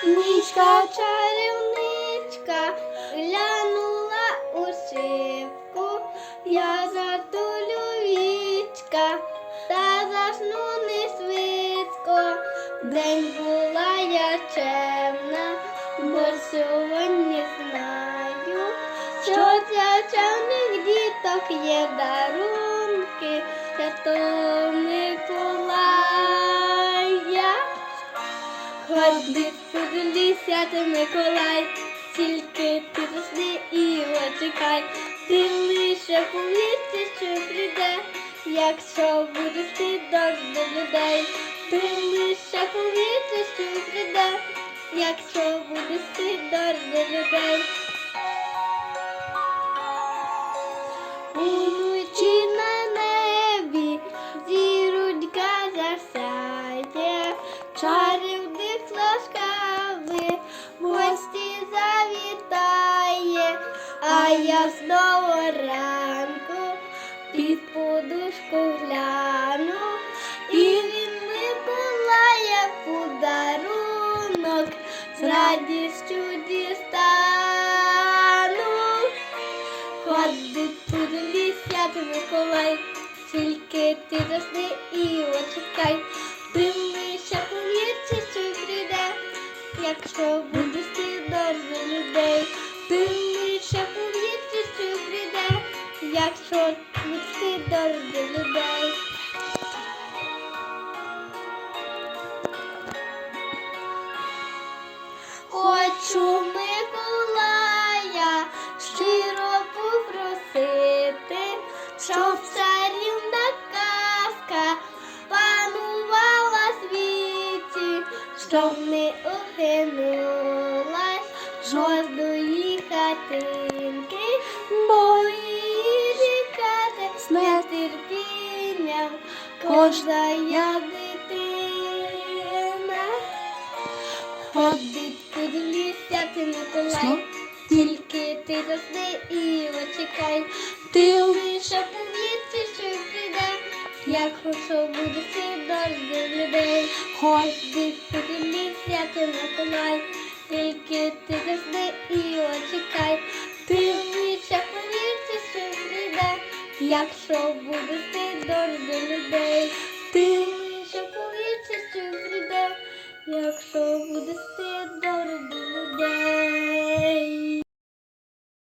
пташка чарівничка глянула у шибку, я затулю вічка та засну не швидко. День була я чемна, бо сьогодні знаю, що для чемних діток є дарунки Святого Миколая. Ліс, святий Миколай, тільки ти засни і очекай, ти лише повірте, що прийде, якщо будеш ти дощ до людей, ти лише повірте, що прийде, якщо а я знову ранку під подушку гляну, і він Миколая подарунок з радістю дістану. Ходить тут ліс, святий Миколай, тільки ти засни і очекай, ти лише повірте, що прийде, якщо будеш ти до людей, ти повірте, що прийде, якщо дощ до людей. Хочу Миколая щиро попросити, щоб царівна казка панувала світі, щоб не огинулась жодної хатинки, бо чекати з нетерпінням. Кожна я дитина. Ходить тут ліс, святий Миколай, тільки ти засни і очекай, ти лише повірте, що прийде, як хочу буде ти до людей. Ходить тут ліс, святий Миколай, тільки ти засни і очекай, якщо будеш ти дорожди людей, ти лише повірче, що прийде, якщо будеш ти дорожди людей.